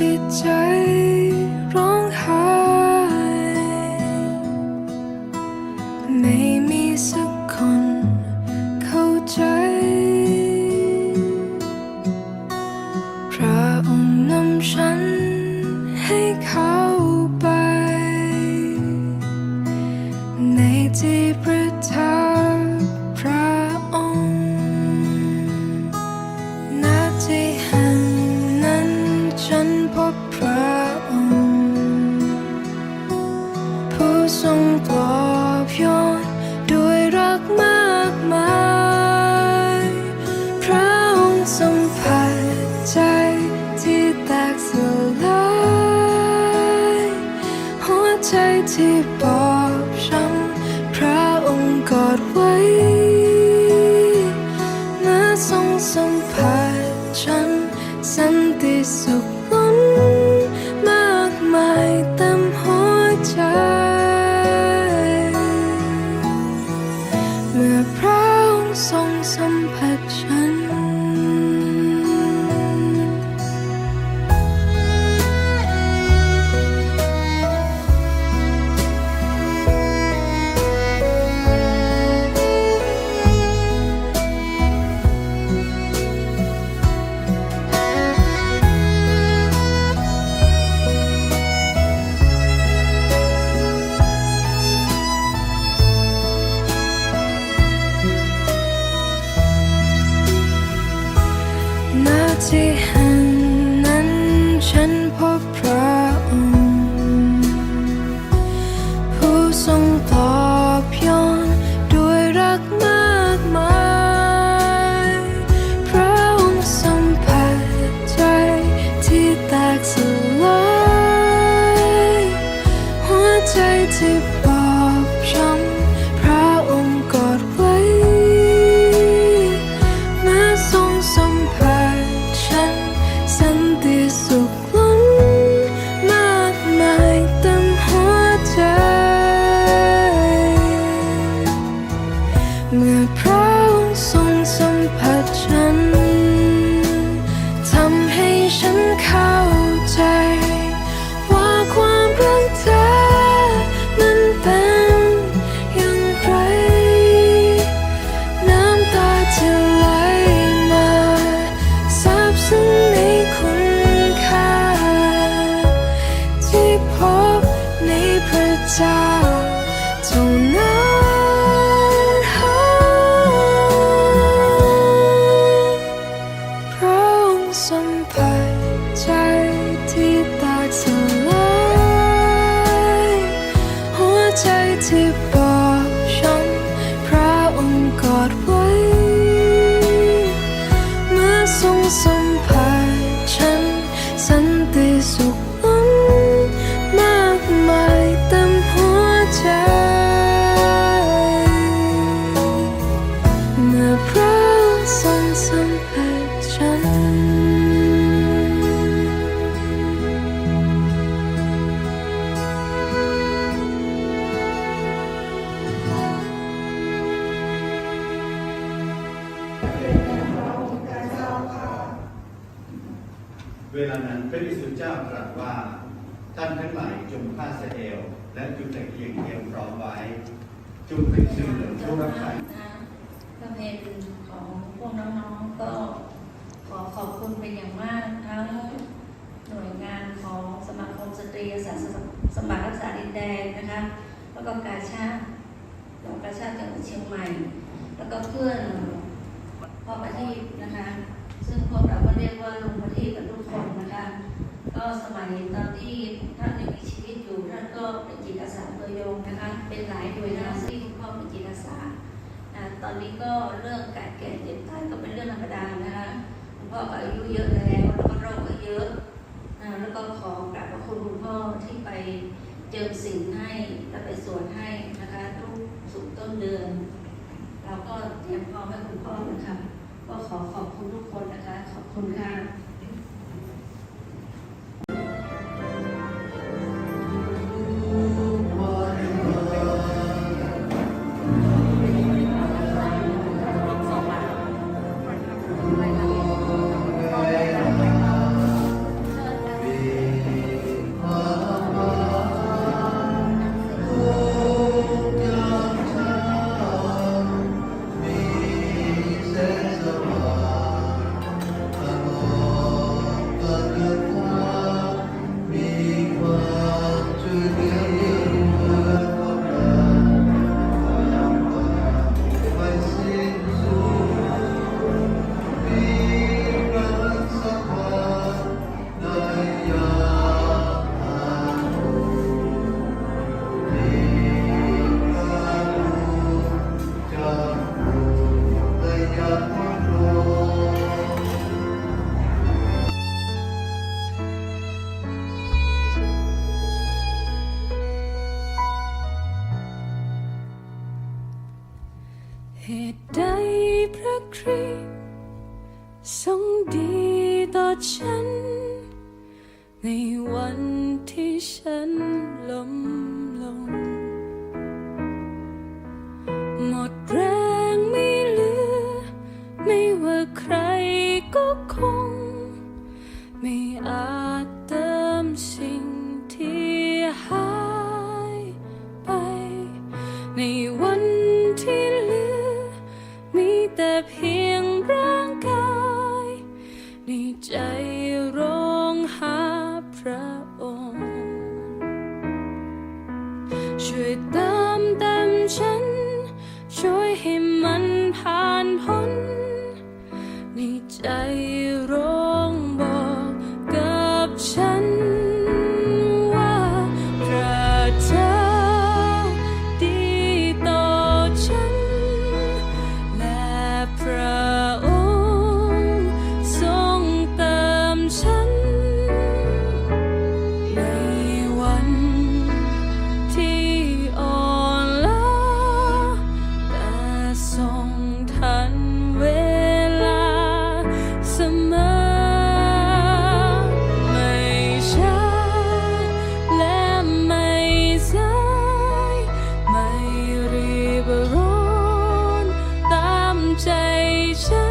ที่ ฉัน แตกสลายหัวใจที่ ท่านั้นพระองค์ทรงผัดใจที่แตกสลายหัวใจที่ วลานั้นพระบิสุเจ้าตรัสว่าท่านทั้งหลายจงผ้าเสเอลและจุดตะเกียงเทียมพร้อมไว้ จุงเป็นสื่อเหลืองทุกรับใช้นะพระเพลของพวกน้องๆก็ขอขอบคุณเป็นอย่างมากทั้งหน่วยงานของสมาคมสตรีอาสาสมัครรักษาดินแดนนะคะแล้วก็การชาติหลวงการชาติจังหวัดเชียงใหม่ แล้วก็เพื่อนพ่อประทีปนะคะ ซึ่งพวกเรา เรียกว่าลุงประทีปกับทุกคนนะคะ ก็สมัยตอนที่ท่านยังมีชีวิตอยู่ท่านก็เป็นจิตอาสาตัวยงนะคะ เป็นหลายหน่วยงานที่คุณพ่อเป็นจิตอาสาอ่าตอนนี้ก็เรื่องการแก่เจ็บตายก็เป็นเรื่องธรรมดานะคะคุณพ่ออายุเยอะแล้วแล้วก็โรคก็เยอะอ่าแล้วก็ขอกราบขอบคุณคุณพ่อที่ไปเจิมสิ่งให้และไปสวดให้นะคะทุกสุขต้นเดือนเราก็เตรียมพร้อมให้คุณพ่อนะคะ ก็ขอขอบคุณทุกคนนะคะ ขอบคุณค่ะ เหตุใดพระคริสต์ทรงดีต่อฉัน ในวันที่ฉันล้มลง หมด 下一谁知